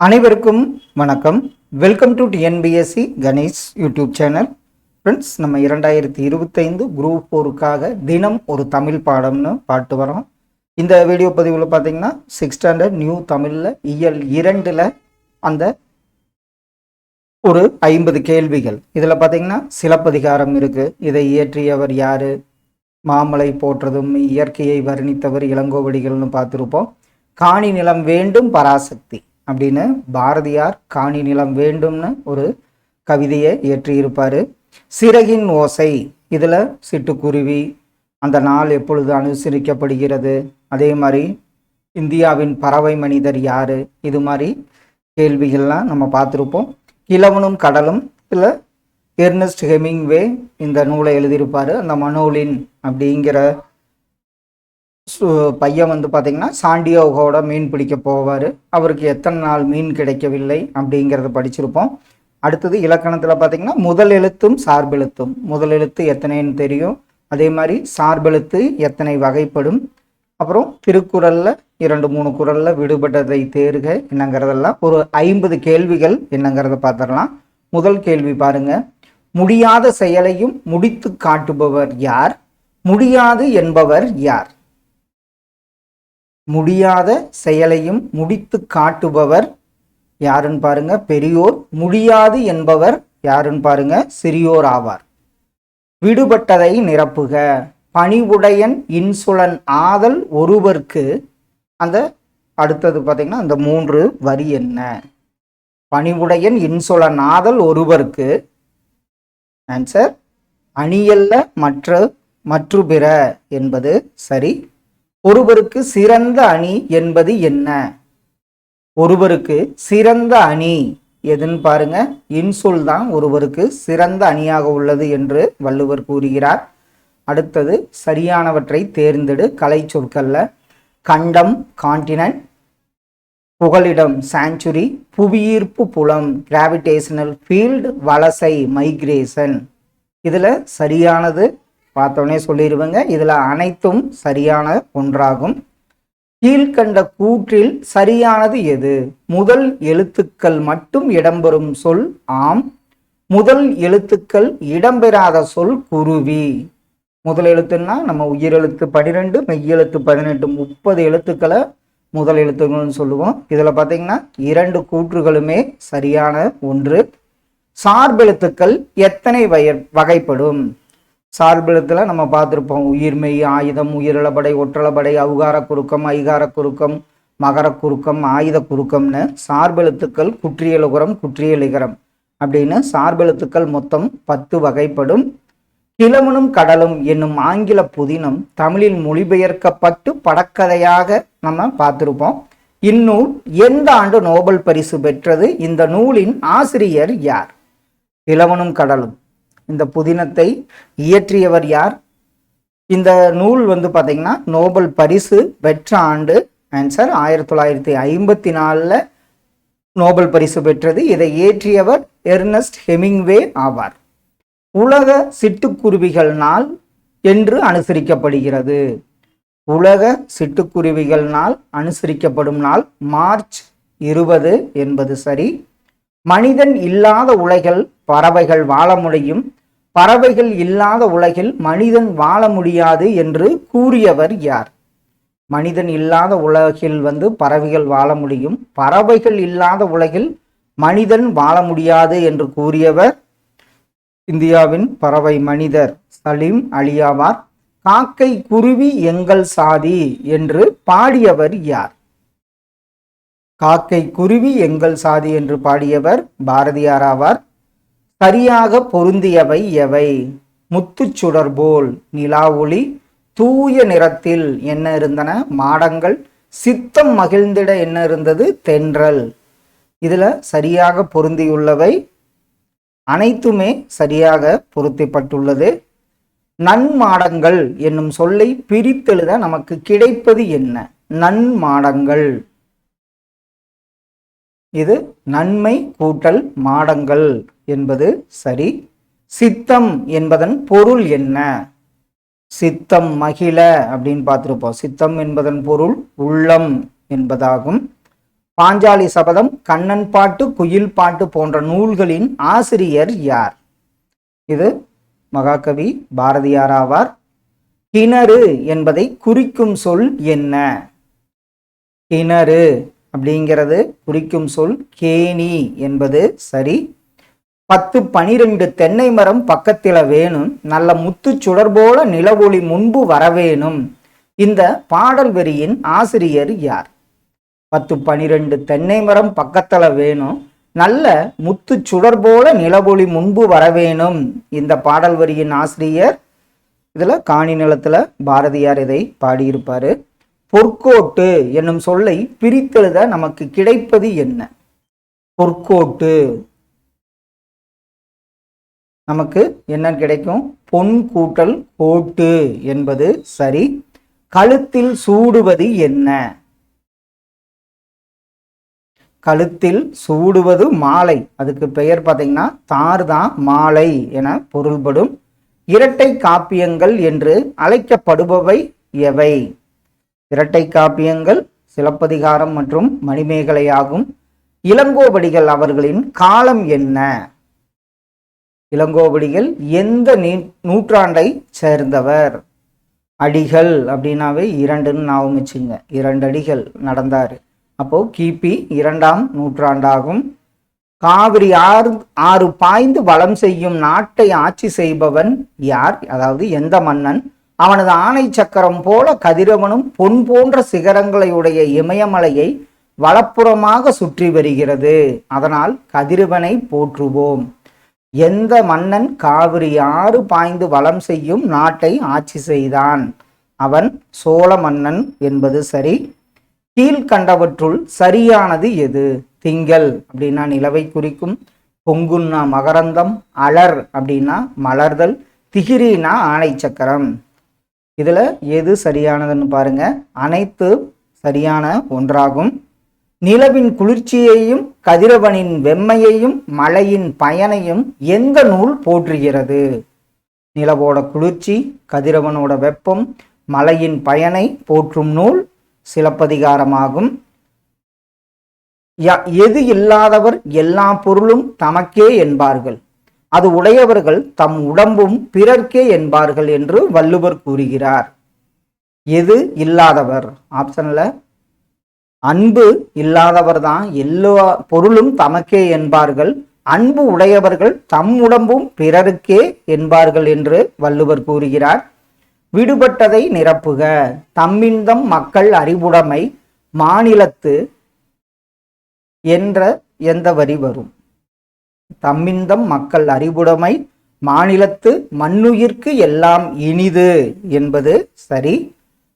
அனைவருக்கும் வணக்கம். Welcome to TNPSC Ganesh YouTube channel friends நம்ம இரண்டாயிரத்தி இருபத்தைந்து குரூப் ஃபோருக்காக தினம் ஒரு தமிழ் பாடம்னு பாட்டு வரோம். இந்த வீடியோ பதிவில் பார்த்தீங்கன்னா சிக்ஸ் ஸ்டாண்டர்ட் நியூ தமிழில் இயல் இரண்டில் அந்த ஒரு ஐம்பது கேள்விகள். இதில் பார்த்தீங்கன்னா சிலப்பதிகாரம் இருக்குது இதை இயற்றியவர் யார்? மாமலை போற்றதும் இயற்கையை வர்ணித்தவர் இளங்கோவடிகள்னு பார்த்துருப்போம். காணி நிலம் வேண்டும் பராசக்தி. அப்படின்னு பாரதியார் காணி நிலம் வேண்டும்னு ஒரு கவிதையை இயற்றியிருப்பார். சிறகின் ஓசை இதில் சிட்டுக்குருவி அந்த நாள் எப்பொழுது அனுசரிக்கப்படுகிறது? அதே மாதிரி இந்தியாவின் பறவை மனிதர் யார்? இது மாதிரி கேள்விகள்லாம் நம்ம பார்த்துருப்போம். கிழவனும் கடலும் இதில் எர்னஸ்ட் ஹெமிங்வே இந்த நூலை எழுதியிருப்பார். அந்த மனோலின் அப்படிங்கிற பையன் வந்து பார்த்திங்கன்னா சாண்டியோகோட மீன் பிடிக்க போவார். அவருக்கு எத்தனை நாள் மீன் கிடைக்கவில்லை அப்படிங்கிறத படிச்சிருப்போம். அடுத்தது இலக்கணத்தில் பார்த்திங்கன்னா முதல் எழுத்தும் சார்பெழுத்தும். முதல் எழுத்து எத்தனைன்னு தெரியும். அதே மாதிரி சார்பெழுத்து எத்தனை வகைப்படும். அப்புறம் திருக்குறளில் இரண்டு மூணு குறளில் விடுபட்டதை தேர்க என்னங்கிறதெல்லாம் ஒரு ஐம்பது கேள்விகள் என்னங்கிறத பார்த்துடலாம் முதல் கேள்வி பாருங்க. முடியாத செயலையும் முடித்து காட்டுபவர் யார்? முடியாது என்பவர் யார்? முடியாத செயலையும் முடித்து காட்டுபவர் யாருன்னு பாருங்க? பெரியோர். முடியாது என்பவர் யாருன்னு பாருங்க? சிறியோர் ஆவார். விடுபட்டதை நிரப்புக. பணிவுடையன் இன்சுலன் ஆதல் ஒருவர்க்கு அந்த அடுத்தது பார்த்தீங்கன்னா அந்த மூன்று வரி என்ன? பணிவுடையன் இன்சுலன் ஆதல் ஒருவர்க்கு ஆன்சர் அணியல்ல மற்ற மற்று பிற என்பது சரி. ஒருவருக்கு சிறந்த அணி என்பது என்ன? ஒருவருக்கு சிறந்த அணி எதுன்னு பாருங்க. இன்சொல் தான் ஒருவருக்கு சிறந்த அணியாக உள்ளது என்று வள்ளுவர் கூறுகிறார். அடுத்தது சரியானவற்றை தேர்ந்தெடு. கலை சொற்கள்ல கண்டம் கான்டினன்ட் புகலிடம் சாஞ்சுரி புவியீர்ப்பு புலம் கிராவிடேஷனல் ஃபீல்டு வலசை மைக்ரேஷன் இதில் சரியானது பார்த்தோன்னே சொல்லிடுவேங்க. இதில் அனைத்தும் சரியான ஒன்றாகும். கீழ்கண்ட கூற்றில் சரியானது எது? முதல் எழுத்துக்கள் மட்டும் இடம்பெறும் சொல் ஆம். முதல் எழுத்துக்கள் இடம்பெறாத சொல் குருவி. முதல் எழுத்துன்னா நம்ம உயிரெழுத்து பன்னிரெண்டு மெய்யெழுத்து பதினெட்டு முப்பது எழுத்துக்களை முதல் எழுத்துக்கள்னு சொல்லுவோம். இதில் பார்த்தீங்கன்னா இரண்டு கூற்றுகளுமே சரியான ஒன்று. சார்பெழுத்துக்கள் எத்தனை வய வகைப்படும்? சார்பெழுத்தில் நம்ம பார்த்துருப்போம். உயிர்மெய் ஆயுதம் உயிரிழபடை ஒற்றளபடை அவுகார குறுக்கம் ஐகார குறுக்கம் மகர குறுக்கம் ஆயுத குறுக்கம்னு சார்பெழுத்துக்கள் குற்றியலுகரம் குற்றியலிகரம் அப்படின்னு சார்பெழுத்துக்கள் மொத்தம் பத்து வகைப்படும். கிழவனும் கடலும் என்னும் ஆங்கில புதினம் தமிழில் மொழிபெயர்க்கப்பட்டு படக்கதையாக நம்ம பார்த்துருப்போம். இந்நூல் எந்த ஆண்டு நோபல் பரிசு பெற்றது? இந்த நூலின் ஆசிரியர் யார்? கிழவனும் கடலும். இந்த புதினத்தை இயற்றியவர் யார்? இந்த நூல் வந்து பார்த்தீங்கன்னா நோபல் பரிசு பெற்ற ஆண்டு ஆன்சர் ஆயிரத்தி தொள்ளாயிரத்தி ஐம்பத்தி நாலில் நோபல் பரிசு பெற்றது. இதை இயற்றியவர் எர்னஸ்ட் ஹெமிங்வே ஆவார். உலக சிட்டுக்குருவிகள் நாள் என்று அனுசரிக்கப்படுகிறது. உலக சிட்டுக்குருவிகள் நாள் அனுசரிக்கப்படும் நாள் மார்ச் இருபது என்பது சரி. மனிதன் இல்லாத உலகில் பறவைகள் வாழ முடியும். பறவைகள் இல்லாத உலகில் மனிதன் வாழ முடியாது என்று கூறியவர் யார்? மனிதன் இல்லாத உலகில் வந்து பறவைகள் வாழ முடியும். பறவைகள் இல்லாத உலகில் மனிதன் வாழ முடியாது என்று கூறியவர் இந்தியாவின் பறவை மனிதர் சலீம் அலியாவார் காக்கை குருவி எங்கள் சாதி என்று பாடியவர் யார்? காக்கை குருவி எங்கள் சாதி என்று பாடியவர் பாரதியார் ஆவார். சரியாக பொருந்தியவை எவை? முத்துச் போல் நிலா ஒளி தூய நிறத்தில் என்ன இருந்தன? மாடங்கள் சித்தம் மகிழ்ந்திட என்ன இருந்தது? தென்றல். இதில் சரியாக பொருந்தியுள்ளவை அனைத்துமே சரியாக பொருத்தப்பட்டுள்ளது. நன்மாடங்கள் என்னும் சொல்லை பிரித்தெழுத நமக்கு கிடைப்பது என்ன? நன்மாடங்கள். இது நன்மை கூட்டல் மாடங்கள் என்பது சரி. சித்தம் என்பதன் பொருள் என்ன? சித்தம் மகிழ அப்படின்னு பார்த்துருப்போம். சித்தம் என்பதன் பொருள் உள்ளம் என்பதாகும். பாஞ்சாலி சபதம் கண்ணன் பாட்டு குயில் பாட்டு போன்ற நூல்களின் ஆசிரியர் யார்? இது மகாகவி பாரதியார் ஆவார். கிணறு என்பதை குறிக்கும் சொல் என்ன? கிணறு. அப்படிங்கிறது குறிக்கும் சொல் கேணி என்பது சரி. பத்து பனிரெண்டு தென்னை மரம் பக்கத்தில் வேணும். நல்ல முத்து சுடர் போல நிலவொளி முன்பு வரவேணும் இந்த பாடல் வரியின் ஆசிரியர் யார்? பத்து பனிரெண்டு தென்னை மரம் பக்கத்தில் வேணும். நல்ல முத்து சுடர் போல நிலவொளி முன்பு வரவேணும் இந்த பாடல் வரியின் ஆசிரியர். இதில் காணி நிலத்தில் பாரதியார் இதை பாடியிருப்பார். பொற்கோட்டு என்னும் சொல்லை பிரித்தெழுத நமக்கு கிடைப்பது என்ன? பொற்கோட்டு. நமக்கு என்ன கிடைக்கும்? பொன் கூட்டல் கோட்டு என்பது சரி. கழுத்தில் சூடுவது என்ன? கழுத்தில் சூடுவது மாலை. அதுக்கு பெயர் பார்த்தீங்கன்னா தார் தான் மாலை என பொருள்படும். இரட்டை காப்பியங்கள் என்று அழைக்கப்படுபவை எவை? இரட்டை காப்பியங்கள் சிலப்பதிகாரம் மற்றும் மணிமேகலையாகும். இளங்கோபடிகள் இளங்கோவடிகள் அவர்களின் காலம் என்ன? இளங்கோவடிகள் எந்த நூற்றாண்டை சேர்ந்தவர்? அடிகள் அப்படின்னாவே இரண்டுன்னு நான் வச்சுங்க இரண்டு அடிகள் நடந்தார். அப்போ கிபி இரண்டாம் நூற்றாண்டாகும். காவிரி ஆறு ஆறு பாய்ந்து வளம் செய்யும் நாட்டை ஆட்சி செய்பவன் யார்? அதாவது எந்த மன்னன்? அவனது ஆணை சக்கரம் போல கதிரவனும் பொன் போன்ற சிகரங்களை உடைய இமயமலையை வலப்புறமாக சுற்றி வருகிறது. அதனால் கதிரவனை போற்றுவோம். எந்த மன்னன் காவிரி ஆறு பாய்ந்து வளம் செய்யும் நாட்டை ஆட்சி செய்தான். அவன் சோழ மன்னன் என்பது சரி. கீழ்கண்டவற்றுள் சரியானது எது? திங்கள் அப்படின்னா நிலவை குறிக்கும். பொங்குன்னா மகரந்தம் அலர் அப்படின்னா மலர்தல் திகிரினா ஆணை சக்கரம். இதில் எது சரியானதுன்னு பாருங்க. அனைத்து சரியான ஒன்றாகும். நிலவின் குளிர்ச்சியையும் கதிரவனின் வெம்மையையும் மழையின் பயனையும் எந்த நூல் போற்றுகிறது? நிலவோட குளிர்ச்சி கதிரவனோட வெப்பம் மலையின் பயனை போற்றும் நூல் சிலப்பதிகாரமாகும். எது இல்லாதவர் எல்லா பொருளும் தமக்கே என்பார்கள். அது உடையவர்கள் தம் உடம்பும் பிறர்க்கே என்பார்கள் என்று வள்ளுவர் கூறுகிறார். எது இல்லாதவர்? ஆப்ஷன்ல அன்பு இல்லாதவர் தான் எல்லா பொருளும் தமக்கே என்பார்கள். அன்பு உடையவர்கள் தம் உடம்பும் பிறருக்கே என்பார்கள் என்று வள்ளுவர் கூறுகிறார். விடுபட்டதை நிரப்புக. தம்மிந்தம் மக்கள் அறிவுடைமை மாநிலத்து என்ற எந்த வரி வரும்? தம்மிந்தம் மக்கள் அறிவுடைமை மாநிலத்து மண்ணுயிர்க்கு எல்லாம் இனிது என்பது சரி.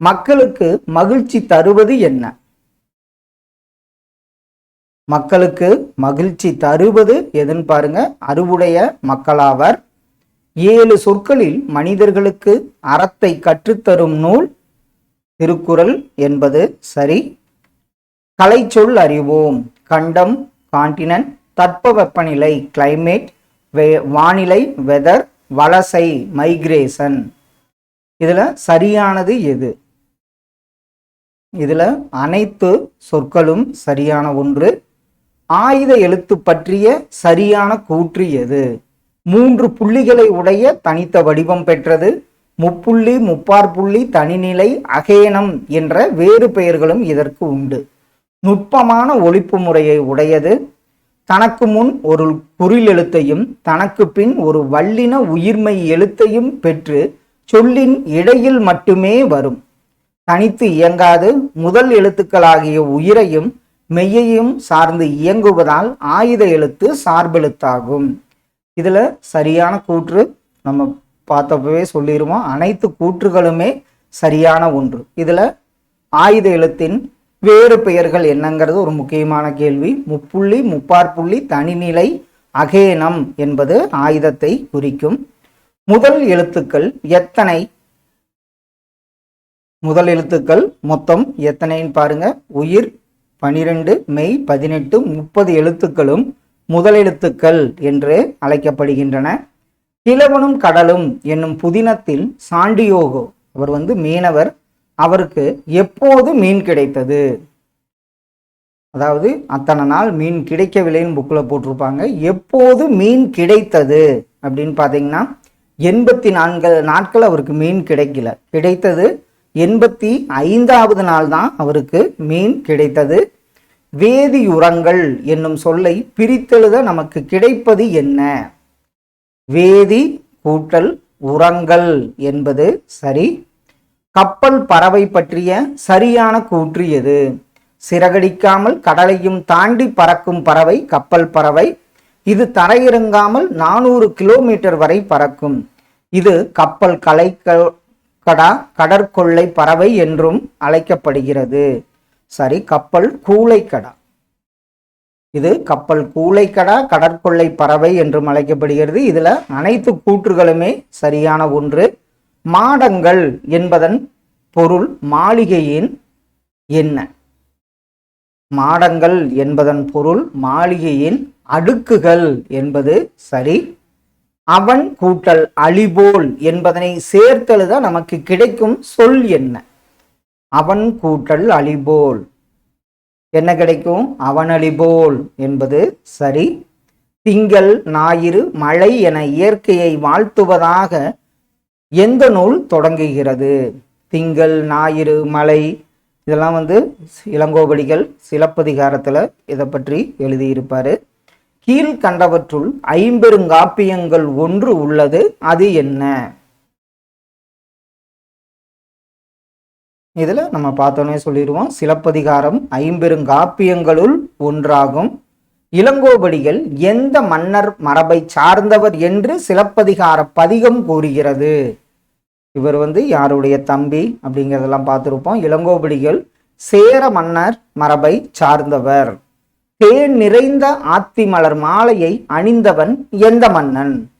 மக்களுக்கு மகிழ்ச்சி தருவது என்ன? மக்களுக்கு மகிழ்ச்சி தருவது எதுன்னு பாருங்க. அறிவுடைய மக்களாவர். ஏழு சொற்களில் மனிதர்களுக்கு அறத்தை கற்றுத்தரும் நூல் திருக்குறள் என்பது சரி. கலை சொல் அறிவோம். கண்டம் காண்டினன்ட் தட்பவெப்பநிலை கிளைமேட் வே வானிலை வெதர் வலசை மைக்ரேஷன் இதில் சரியானது எது? இதில் அனைத்து சொற்களும் சரியான ஒன்று. ஆயுத எழுத்து பற்றிய சரியான கூற்று எது? மூன்று புள்ளிகளை உடைய தனித்த வடிவம் பெற்றது. முப்புள்ளி முப்பார் புள்ளி தனிநிலை அகேனம் என்ற வேறு பெயர்களும் இதற்கு உண்டு. நுட்பமான ஒழிப்பு முறையை உடையது. தனக்கு முன் ஒரு குறில் எழுத்தையும் தனக்கு பின் ஒரு வல்லின உயிர்மை எழுத்தையும் பெற்று சொல்லின் இடையில் மட்டுமே வரும். தனித்து இயங்காது முதல் எழுத்துக்களாகிய உயிரையும் மெய்யையும் சார்ந்து இயங்குவதால் ஆயுத எழுத்து சார்பெழுத்தாகும். இதில் சரியான கூற்று நம்ம பார்த்தப்பவே சொல்லிடுவோம் அனைத்து கூற்றுகளுமே சரியான ஒன்று. இதில் ஆயுத எழுத்தின் வேறு பெயர்கள் என்னங்கிறது ஒரு முக்கியமான கேள்வி. முப்புள்ளி முப்பாற்புள்ளி தனிநிலை அகேனம் என்பது ஆயுதத்தை குறிக்கும். முதல் எழுத்துக்கள் எத்தனை? முதல் எழுத்துக்கள் மொத்தம் எத்தனைன்னு பாருங்க. உயிர் பனிரெண்டு மெய் பதினெட்டு முப்பது எழுத்துக்களும் முதல் எழுத்துக்கள் என்று அழைக்கப்படுகின்றன. கிழவனும் கடலும் என்னும் புதினத்தில் சாண்டியோகோ அவர் வந்து மீனவர் அவருக்கு எப்போது மீன் கிடைத்தது? அதாவது அத்தனை நாள் மீன் கிடைக்கவில்லைன்னு புக்கில் போட்டிருப்பாங்க. எப்போது மீன் கிடைத்தது? அப்படின்னு பார்த்தீங்கன்னா எண்பத்தி நான்கு நாட்கள் அவருக்கு மீன் கிடைக்கல. கிடைத்தது எண்பத்தி ஐந்தாவது நாள் தான் அவருக்கு மீன் கிடைத்தது. வேதியுரங்கள் என்னும் சொல்லை பிரித்தெழுத நமக்கு கிடைப்பது என்ன? வேதி கூட்டல் உரங்கள் என்பது சரி கப்பல் பறவை பற்றிய சரியான கூற்று எது? சிறகடிக்காமல் கடலையும் தாண்டி பறக்கும் பறவை கப்பல் பறவை. இது தரையிறங்காமல் நானூறு கிலோமீட்டர் வரை பறக்கும். இது கப்பல் கலை கடா கடற்கொள்ளை பறவை என்றும் அழைக்கப்படுகிறது. சரி கப்பல் கூளைக்கடா இது கப்பல் கூளைக்கடா கடற்கொள்ளை பறவை என்றும் அழைக்கப்படுகிறது. இதில் அனைத்து கூற்றுகளுமே சரியான ஒன்று. மாடங்கள் என்பதன் பொருள் மாளிகையின் என்ன? மாடங்கள் என்பதன் பொருள் மாளிகையின் அடுக்குகள் என்பது சரி. அவன் கூட்டல் அழிபோல் என்பதனை சேர்த்தெழுத நமக்கு கிடைக்கும் சொல் என்ன? அவன் கூட்டல் அழிபோல். என்ன கிடைக்கும்? அவனளிபோல் என்பது சரி. திங்கள் ஞாயிறு மழை என இயற்கையை வாழ்த்துவதாக எந்த நூல் தொடங்குகிறது? திங்கள் ஞாயிறு மலை. இதெல்லாம் வந்து இளங்கோவடிகள் சிலப்பதிகாரத்தில் இதை பற்றி எழுதியிருப்பார். கீழ்கண்டவற்றுள் ஐம்பெருங்காப்பியங்கள் ஒன்று உள்ளது அது என்ன? இதில் நம்ம பார்த்தோன்னே சொல்லிடுவோம். சிலப்பதிகாரம் ஐம்பெருங்காப்பியங்களுள் ஒன்றாகும். இளங்கோவடிகள் எந்த மன்னர் மரபை சார்ந்தவர் என்று சிலப்பதிகார பதிகம் கூறுகிறது? இவர் வந்து யாருடைய தம்பி அப்படிங்கிறதெல்லாம் பார்த்துருப்போம். இளங்கோபடிகள் சேர மன்னர் மரபை சார்ந்தவர். தேன் நிறைந்த ஆத்தி மலர் மாலையை அணிந்தவன் எந்த மன்னன்?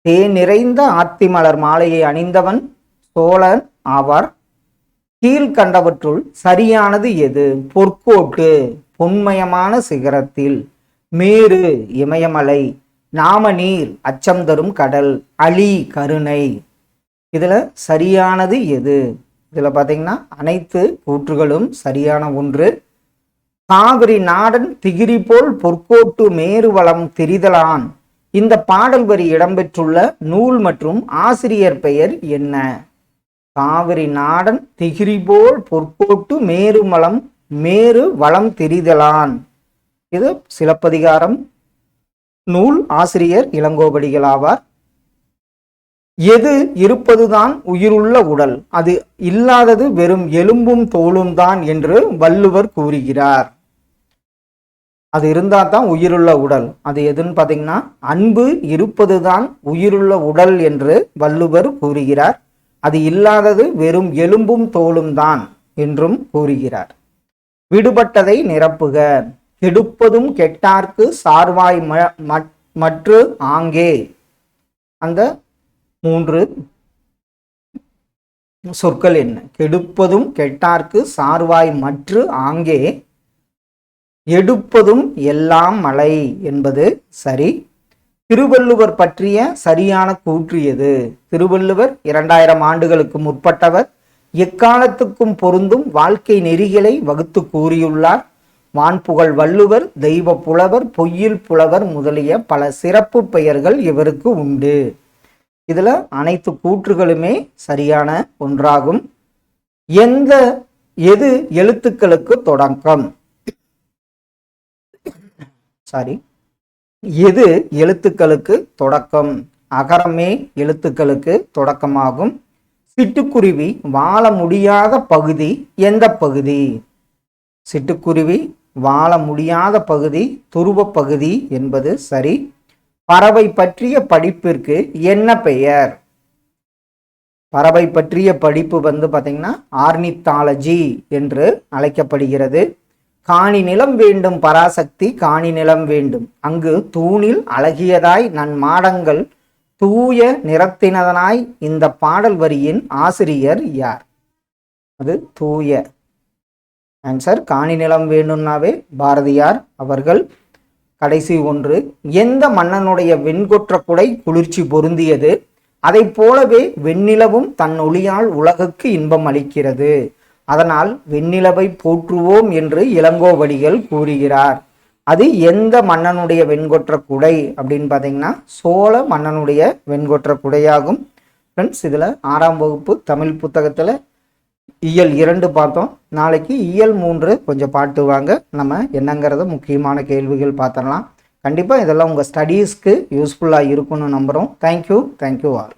தேன் நிறைந்த ஆத்தி மலர் மாலையை அணிந்தவன் சோழன் ஆவார். கீழ்கண்டவற்றுள் சரியானது எது? பொற்கோட்டு பொன்மயமான சிகரத்தில். மேரு இமயமலை. நாமநீர் அச்சம் தரும் கடல். அலி கருணை. இதில் சரியானது எது? இதில் பார்த்தீங்கன்னா அனைத்து கூற்றுகளும் சரியான ஒன்று. காவிரி நாடன் திகிரி போல் பொற்கோட்டு மேருவளம் திரிதலான். இந்த பாடல் வரி இடம்பெற்றுள்ள நூல் மற்றும் ஆசிரியர் பெயர் என்ன? காவிரி நாடன் திகிரி போல் பொற்கோட்டு மேருமலம் மேரு வளம் திரிதலான். இது சிலப்பதிகாரம். நூல் ஆசிரியர் இளங்கோவடிகள் ஆவார். எது இருப்பதுதான் உயிருள்ள உடல். அது இல்லாதது வெறும் எலும்பும் தோலும் தான் என்று வள்ளுவர் கூறுகிறார். அது இருந்தால் தான் உயிருள்ள உடல். அது எதுன்னு பார்த்தீங்கன்னா அன்பு இருப்பதுதான் உயிருள்ள உடல் என்று வள்ளுவர் கூறுகிறார். அது இல்லாதது வெறும் எலும்பும் தோலும் தான் என்றும் கூறுகிறார். விடுபட்டதை நிரப்புக. கெடுப்பதும் கெட்டார்க்கு சார்வாய் மற்று ஆங்கே. அந்த மூன்று. சொற்கள் என்ன? கெடுப்பதும் கெட்டார்க்கு சார்வாய் மற்று ஆங்கே. எடுப்பதும் எல்லாம் மலை என்பது சரி. திருவள்ளுவர் பற்றிய சரியான கூற்று எது? திருவள்ளுவர் இரண்டாயிரம் ஆண்டுகளுக்கு முற்பட்டவர். எக்காலத்துக்கும் பொருந்தும் வாழ்க்கை நெறிகளை வகுத்து கூறியுள்ளார். வான்புகழ் வள்ளுவர் தெய்வ புலவர் பொய்யில் புலவர் முதலிய பல சிறப்பு பெயர்கள் இவருக்கு உண்டு. இதில் அனைத்து கூற்றுகளுமே சரியான ஒன்றாகும். எந்த எது எழுத்துக்களுக்கு தொடக்கம்? சாரி எது எழுத்துக்களுக்கு தொடக்கம்? அகரமே எழுத்துக்களுக்கு தொடக்கமாகும். சிட்டுக்குருவி வாழ முடியாத பகுதி எந்த பகுதி? சிட்டுக்குருவி வாழ முடியாத பகுதி துருவ பகுதி என்பது சரி. பறவை பற்றிய படிப்பிற்கு என்ன பெயர்? பறவை பற்றிய படிப்பு வந்து பார்த்தீங்கன்னா ஆர்னித்தாலஜி என்று அழைக்கப்படுகிறது. காணி நிலம் வேண்டும் பராசக்தி காணி நிலம் வேண்டும். அங்கு தூணில் அழகியதாய் நன் மாடங்கள் தூய நிறத்தினதனாய் இந்த பாடல் வரியின் ஆசிரியர் யார்? அது தூய. ஆன்சர் காணி நிலம் வேணும்னாவே பாரதியார் அவர்கள் கடைசி ஒன்று எந்த மன்னனுடைய வெண்கொற்ற குடை குளிர்ச்சி பொருந்தியது? அதை போலவே வெண்ணிலவும் தன் ஒளியால் உலகுக்கு இன்பம் அளிக்கிறது. அதனால் வெண்ணிலவை போற்றுவோம் என்று இளங்கோவடிகள் கூறுகிறார். அது எந்த மன்னனுடைய வெண்கொற்ற குடை அப்படின்னு பார்த்தீங்கன்னா சோழ மன்னனுடைய வெண்கொற்ற குடையாகும் ஃப்ரெண்ட்ஸ் இதில் ஆறாம் வகுப்பு தமிழ் புத்தகத்தில் இயல் இரண்டு பார்த்தோம். நாளைக்கு இயல் மூன்று. கொஞ்சம் பாட்டு வாங்க. நம்ம என்னங்கிறத முக்கியமான கேள்விகள் பார்த்துடலாம். கண்டிப்பாக இதெல்லாம் உங்கள் ஸ்டடீஸ்க்கு யூஸ்ஃபுல்லாக இருக்கும்னு நம்புகிறோம் தேங்க்யூ தேங்க்யூ ஆர்